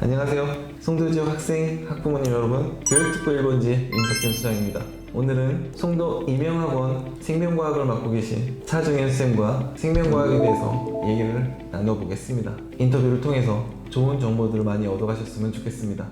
안녕하세요. 송도 지역 학생, 학부모님 여러분. 교육특보 1번지 임석균 수장입니다. 오늘은 송도 임영학원 생명과학을 맡고 계신 차정현 쌤과 생명과학에 대해서 얘기를 나눠보겠습니다. 인터뷰를 통해서 좋은 정보들을 많이 얻어가셨으면 좋겠습니다.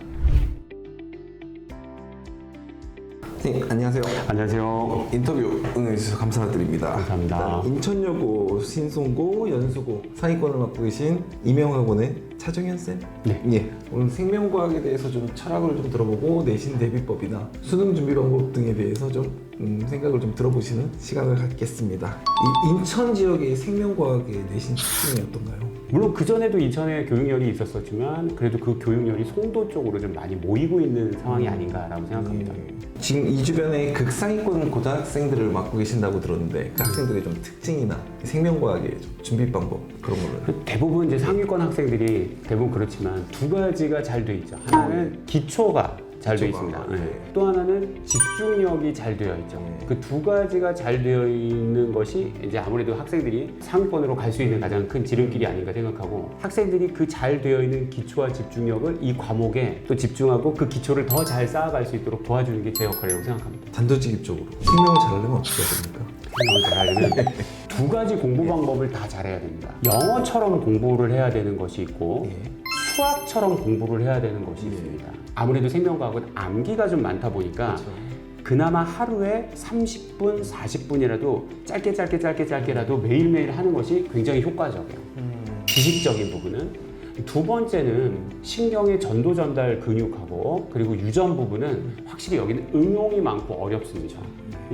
선생님, 안녕하세요. 안녕하세요. 인터뷰 응해주셔서 감사드립니다. 감사합니다. 일단 인천여고, 신송고, 연수고 상위권을 맡고 계신 임영학원의 차정현 쌤. 네. 예. 오늘 생명과학에 대해서 좀 철학을 좀 들어보고 내신 대비법이나 수능 준비 방법 등에 대해서 좀 음, 생각을 좀 들어보시는 시간을 갖겠습니다. 이 인천 지역의 생명과학의 내신 특징이 어떤가요? 물론 그 전에도 인천에 교육열이 있었었지만 그래도 그 교육열이 송도 쪽으로 좀 많이 모이고 있는 상황이 아닌가라고 생각합니다. 음, 지금 이 주변에 극상위권 고등학생들을 맡고 계신다고 들었는데 그 학생들의 좀 특징이나 생명과학의 좀 준비 방법 그런 거를 대부분 이제 상위권 학생들이 대부분 그렇지만 두 가지가 잘 돼 있죠. 하나는 기초가 잘돼 기초가, 있습니다. 네. 네. 또 하나는 집중력이 잘 되어 있죠. 네. 그두 가지가 잘 되어 있는 것이 이제 아무래도 학생들이 상위권으로 갈 수 있는 가장 큰 지름길이 아닌가 생각하고 학생들이 그 잘 되어 있는 기초와 집중력을 이 과목에 또 집중하고 그 기초를 더 잘 쌓아갈 수 있도록 도와주는 게 제 역할이라고 생각합니다. 단도직입적으로 생명을 잘하려면 어떻게 해야 됩니까? 생각을 잘하려면 두 가지 공부 방법을 다 잘해야 됩니다. 영어처럼 공부를 해야 되는 것이 있고 예. 수학처럼 공부를 해야 되는 것이 예. 있습니다. 아무래도 생명과학은 암기가 좀 많다 보니까 그렇죠. 그나마 하루에 30분, 40분이라도 짧게 짧게 짧게 짧게라도 매일매일 하는 것이 굉장히 효과적이에요. 음. 지식적인 부분은 두 번째는 신경의 전도 전달 근육하고 그리고 유전 부분은 확실히 여기는 응용이 많고 어렵습니다.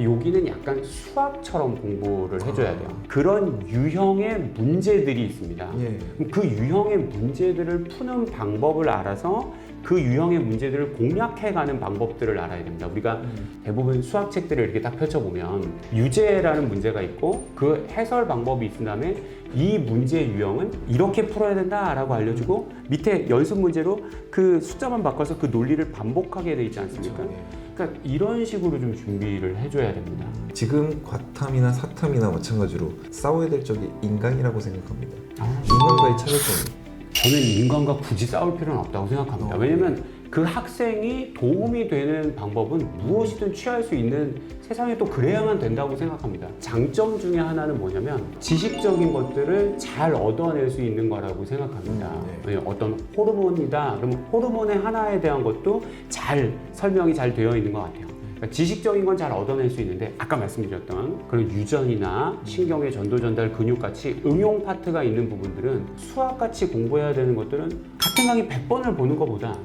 여기는 약간 수학처럼 공부를 해줘야 돼요. 그런 유형의 문제들이 있습니다. 예. 그 유형의 문제들을 푸는 방법을 알아서 그 유형의 문제들을 공략해가는 방법들을 알아야 됩니다. 우리가 대부분 수학책들을 이렇게 딱 펼쳐보면 유제라는 문제가 있고 그 해설 방법이 있은 다음에 이 문제의 유형은 이렇게 풀어야 된다라고 알려주고 밑에 연습 문제로 그 숫자만 바꿔서 그 논리를 반복하게 돼 있지 않습니까? 그렇죠. 그러니까 이런 식으로 좀 준비를 해줘야 됩니다. 지금 과탐이나 사탐이나 마찬가지로 싸워야 될 적이 인간이라고 생각합니다. 아, 인간과의 차별점이 저는 인간과 굳이 싸울 필요는 없다고 생각합니다. 어. 왜냐면 그 학생이 도움이 되는 방법은 무엇이든 취할 수 있는 세상에 또 그래야만 된다고 생각합니다. 장점 중에 하나는 뭐냐면 지식적인 것들을 잘 얻어낼 수 있는 거라고 생각합니다. 음, 네, 어떤 호르몬이다. 그러면 호르몬의 하나에 대한 것도 잘 설명이 잘 되어 있는 것 같아요. 그러니까 지식적인 건 잘 얻어낼 수 있는데 아까 말씀드렸던 그런 유전이나 신경의 전도 전달 근육 같이 응용 파트가 있는 부분들은 수학 같이 공부해야 되는 것들은 같은 강의 100번을 보는 것보다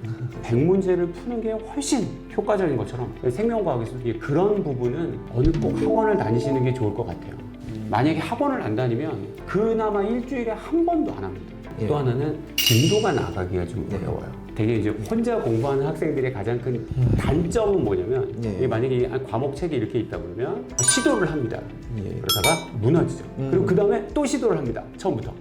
100문제를 푸는 게 훨씬 효과적인 것처럼 생명과학에서 이게 그런 부분은 어느 꼭 학원을 다니시는 게 좋을 것 같아요. 만약에 학원을 안 다니면 그나마 일주일에 한 번도 안 합니다. 예. 또 하나는 진도가 나가기가 좀 예. 어려워요. 되게 이제 혼자 공부하는 학생들의 가장 큰 단점은 뭐냐면 예. 이게 만약에 이 과목 책이 이렇게 있다 그러면 시도를 합니다. 예. 그러다가 무너지죠. 음. 그리고 그 다음에 또 시도를 합니다. 처음부터.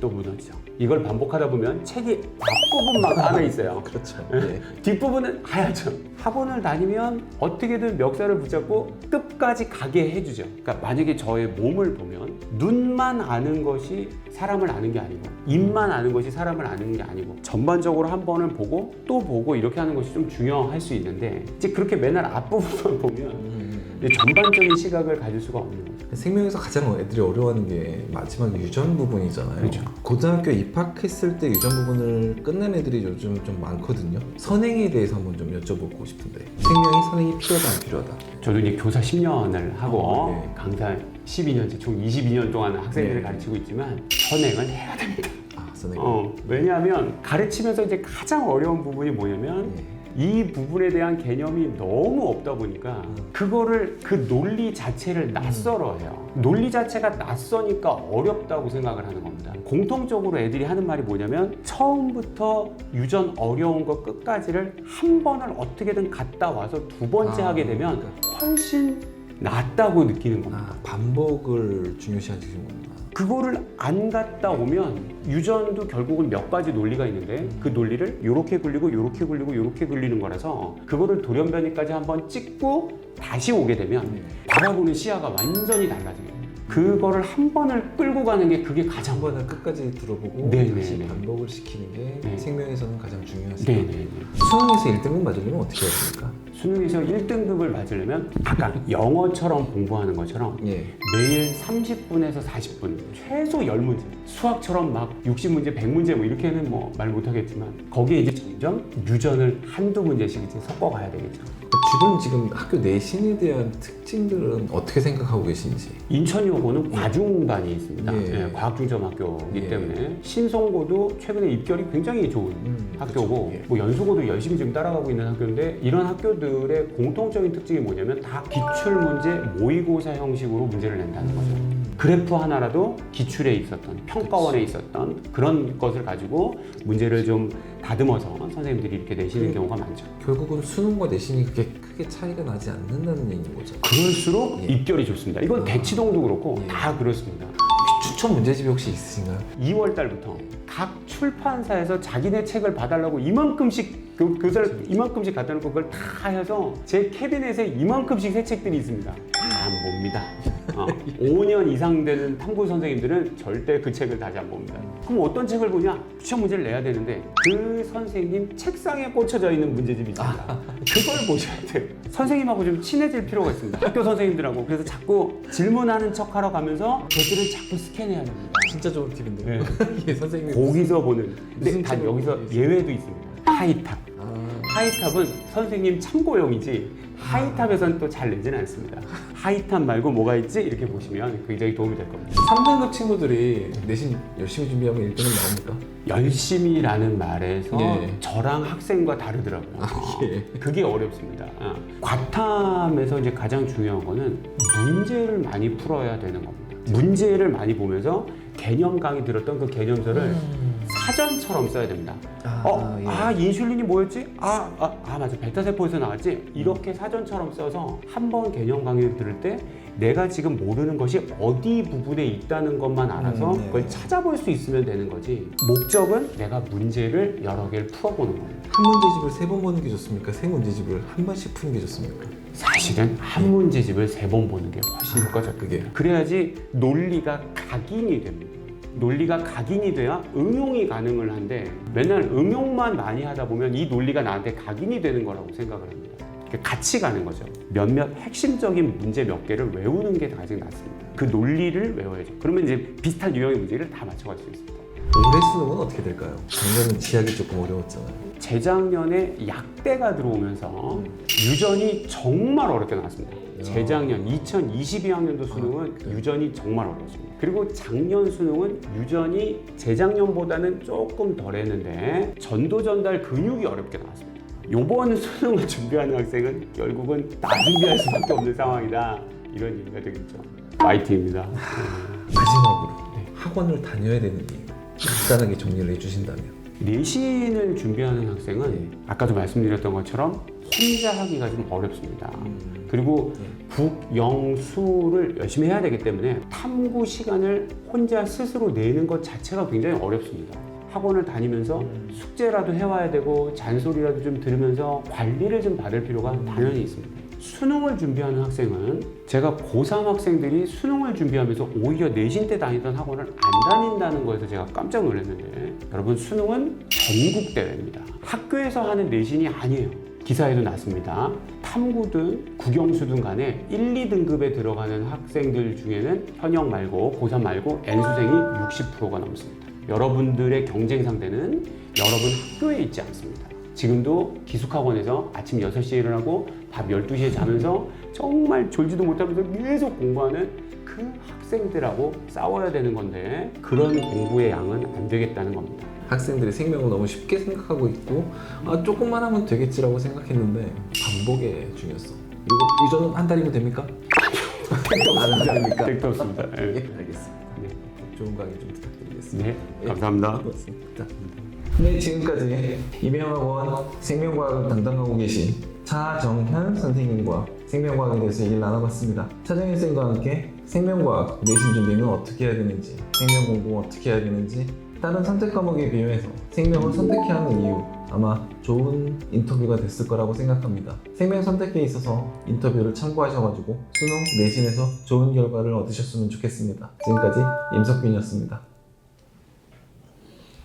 또 무너지죠. 이걸 반복하다 보면 책이 앞부분만 안에 있어요. 그렇죠. 예. 뒷부분은 하얗죠. 학원을 다니면 어떻게든 멱살을 붙잡고 끝까지 가게 해주죠. 그러니까 만약에 저의 몸을 보면 눈만 아는 것이 사람을 아는 게 아니고 입만 아는 것이 사람을 아는 게 아니고 전반적으로 한 번을 보고 또 보고 이렇게 하는 것이 좀 중요할 수 있는데 이제 그렇게 맨날 앞부분만 보면 음. 이제 전반적인 시각을 가질 수가 없는 거죠. 생명에서 가장 애들이 어려워하는 게 마지막 유전 부분이잖아요. 그렇죠. 고등학교 입학했을 때 유전 부분을 끝낸 애들이 요즘 좀 많거든요. 선행에 대해서 한번 좀 여쭤보고 싶은데 생명이 선행이 필요하다 안 필요하다. 저도 이제 교사 10년을 하고 어, 네. 강사 12년째 총 22년 동안 학생들을 네. 가르치고 있지만 선행은 해야 됩니다. 아 선행. 어, 왜냐하면 가르치면서 이제 가장 어려운 부분이 뭐냐면 예. 이 부분에 대한 개념이 너무 없다 보니까 그거를 그 논리 자체를 낯설어 해요. 논리 자체가 낯서니까 어렵다고 생각을 하는 겁니다. 공통적으로 애들이 하는 말이 뭐냐면 처음부터 유전 어려운 거 끝까지를 한 번을 어떻게든 갔다 와서 두 번째 아, 하게 되면 그러니까. 훨씬 낫다고 느끼는 겁니다. 아 반복을 중요시하시는구나. 그거를 안 갔다 오면 유전도 결국은 몇 가지 논리가 있는데 그 논리를 요렇게 굴리고 요렇게 굴리고 요렇게 굴리는 거라서 그거를 돌연변이까지 한번 찍고 다시 오게 되면 바라보는 시야가 완전히 달라져요. 그거를 한 번을 끌고 가는 게 그게 가장 한 번을 끝까지 들어보고 네네. 다시 반복을 시키는 게 네. 생명에서는 가장 중요하시다. 네네네. 수능에서 1등급 맞으려면 어떻게 해야 됩니까? 수능에서 1등급을 맞으려면 아까 영어처럼 공부하는 것처럼 예. 매일 30분에서 40분 최소 10문제 수학처럼 막 60문제 100문제 뭐 이렇게는 뭐 말 못하겠지만 거기에 이제 점점 유전을 한두 문제씩 이제 섞어가야 되겠죠 주변 지금 학교 내신에 대한 특징들은 어떻게 생각하고 계신지? 인천여고는 과중반이 있습니다 예. 예, 과학중점학교이기 예. 때문에 신성고도 최근에 입결이 굉장히 좋은 음, 학교고 그쵸. 예. 뭐 연수고도 열심히 지금 따라가고 있는 학교인데 이런 학교들의 공통적인 특징이 뭐냐면 다 기출 문제 모의고사 형식으로 문제를 낸다는 거죠. 그래프 하나라도 기출에 있었던 평가원에 있었던 그런 것을 가지고 문제를 좀 다듬어서 선생님들이 이렇게 내시는 그- 경우가 많죠. 결국은 수능과 내신이 그렇게 크게 차이가 나지 않는다는 얘기인 거죠. 그럴수록 예. 입결이 좋습니다. 이건 아. 대치동도 그렇고 예. 다 그렇습니다. 추천 문제집이 혹시 있으신가요? 2월 달부터 각 출판사에서 자기네 책을 봐달라고 이만큼씩 그, 그걸 이만큼씩 갖다 놓고 그걸 다 해서 제 캐비넷에 이만큼씩 새 책들이 있습니다. 다 안 봅니다. 어, 5년 이상 되는 탐구 선생님들은 절대 그 책을 다시 안 봅니다. 그럼 어떤 책을 보냐? 시험 문제를 내야 되는데 그 선생님 책상에 꽂혀져 있는 문제집이 있습니다. 그걸 보셔야 돼요. 선생님하고 좀 친해질 필요가 있습니다. 학교 선생님들하고 그래서 자꾸 질문하는 척하러 가면서 걔들을 자꾸 스캔해야 됩니다. 진짜 좋은 팁인데요. 네. 예, 선생님. 거기서 보는 근데 무슨 단 책을 여기서 보고 예외도 있습니다 하이탑 아, 하이탑은 선생님 참고용이지 하이탑에서는 또잘 내지는 않습니다. 하이탑 말고 뭐가 있지? 이렇게 보시면 굉장히 도움이 될 겁니다. 3등급 친구들이 내신 열심히 준비하면 1등급 나옵니까? 열심히라는 말에서 예. 저랑 학생과 다르더라고요. 예. 그게 어렵습니다. 아, 과탐에서 이제 가장 중요한 거는 문제를 많이 풀어야 되는 겁니다. 문제를 많이 보면서 개념 강의 들었던 그 개념서를 사전처럼 써야 됩니다 아, 어, 예. 아 인슐린이 뭐였지? 아, 아, 아 맞아 베타세포에서 나왔지? 이렇게 사전처럼 써서 한 번 개념 강의를 들을 때 내가 지금 모르는 것이 어디 부분에 있다는 것만 알아서 음, 네. 그걸 찾아볼 수 있으면 되는 거지 목적은 내가 문제를 여러 개를 풀어보는 겁니다 한 문제집을 세 번 보는 게 좋습니까? 세 문제집을 한 번씩 푸는 게 좋습니까? 사실은 한 문제집을 세 번 보는 게 훨씬 효과적이에요 그래야지 논리가 각인이 됩니다. 논리가 각인이 돼야 응용이 가능을 한데 맨날 응용만 많이 하다 보면 이 논리가 나한테 각인이 되는 거라고 생각을 합니다. 같이 가는 거죠. 몇몇 핵심적인 문제 몇 개를 외우는 게 가장 낫습니다. 그 논리를 외워야죠. 그러면 이제 비슷한 유형의 문제를 다 맞춰갈 수 있습니다. 올해 수능은 어떻게 될까요? 작년은 지학이 조금 어려웠잖아요. 재작년에 약대가 들어오면서 유전이 정말 어렵게 나왔습니다. 재작년 2022학년도 수능은 유전이 정말 어려웠습니다. 그리고 작년 수능은 유전이 재작년보다는 조금 덜했는데 전도 전달 근육이 어렵게 나왔습니다. 요번 수능을 준비하는 학생은 결국은 다 준비할 수밖에 없는 상황이다. 이런 얘기가 되겠죠. 파이팅입니다. 마지막으로 학원을 다녀야 되는 이유 간단하게 정리를 해주신다면 내신을 준비하는 학생은 아까도 말씀드렸던 것처럼 혼자 하기가 좀 어렵습니다. 그리고 북 영 수를 열심히 해야 되기 때문에 탐구 시간을 혼자 스스로 내는 것 자체가 굉장히 어렵습니다. 학원을 다니면서 숙제라도 해와야 되고 잔소리라도 좀 들으면서 관리를 좀 받을 필요가 당연히 있습니다. 수능을 준비하는 학생은 제가 고3 학생들이 수능을 준비하면서 오히려 내신 때 다니던 학원을 안 다닌다는 거에서 제가 깜짝 놀랐는데 여러분 수능은 전국 대회입니다. 학교에서 하는 내신이 아니에요. 기사에도 났습니다. 탐구든 국영수든 간에 1, 2등급에 들어가는 학생들 중에는 현역 말고 고3 말고 N수생이 60%가 넘습니다. 여러분들의 경쟁 상대는 여러분 학교에 있지 않습니다. 지금도 기숙학원에서 아침 6시에 일어나고 밤 12시에 자면서 정말 졸지도 못하면서 계속 공부하는 그 학생들하고 싸워야 되는 건데 그런 공부의 양은 안 되겠다는 겁니다. 학생들이 생명을 너무 쉽게 생각하고 있고 아 조금만 하면 되겠지라고 생각했는데 반복의 중요성 이거 유전은 한 달이면 됩니까? 안 됩니까? 택도 없습니다. 예, 예. 알겠습니다. 네. 좋은 강의 좀 부탁드리겠습니다. 네, 감사합니다. 고맙습니다. 네, 지금까지 이명학원 생명과학을 담당하고 계신 차정현 선생님과 생명과학에 대해서 얘기를 나눠봤습니다. 차정현 쌤과 함께 생명과학 내신 준비는 어떻게 해야 되는지, 생명 공부 어떻게 해야 되는지, 다른 선택 과목에 비교해서 생명을 선택해야 하는 이유, 아마 좋은 인터뷰가 됐을 거라고 생각합니다. 생명 선택에 있어서 인터뷰를 참고하셔가지고 수능 내신에서 좋은 결과를 얻으셨으면 좋겠습니다. 지금까지 임석균이었습니다.